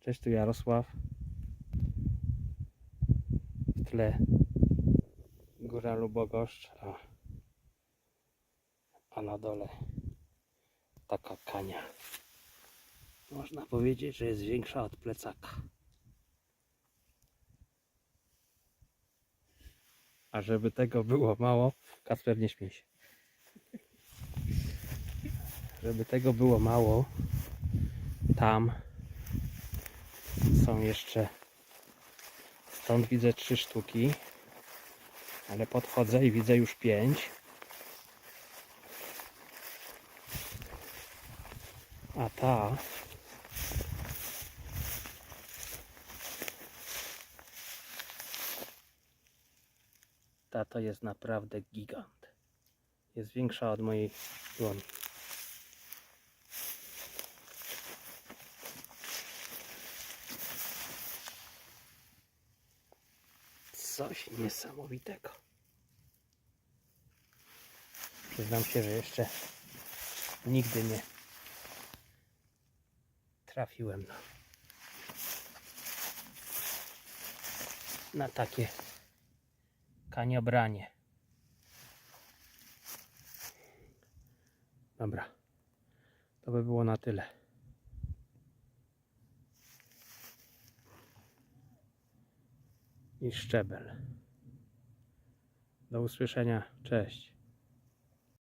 Cześć, tu Jarosław. W tle Góra Lubogoszcz, a, a na dole taka kania. Można powiedzieć, że jest większa od plecaka. A żeby tego było mało, Kacper nie śmiej się. Żeby tego było mało, tam są jeszcze stąd widzę trzy sztuki ale podchodzę i widzę już pięć. A ta ta to jest naprawdę gigant. Jest większa od mojej dłoni Coś niesamowitego. Przyznam się, że jeszcze nigdy nie trafiłem na, na takie kaniobranie. Dobra, to by było na tyle. I szczebel. Do usłyszenia. Cześć.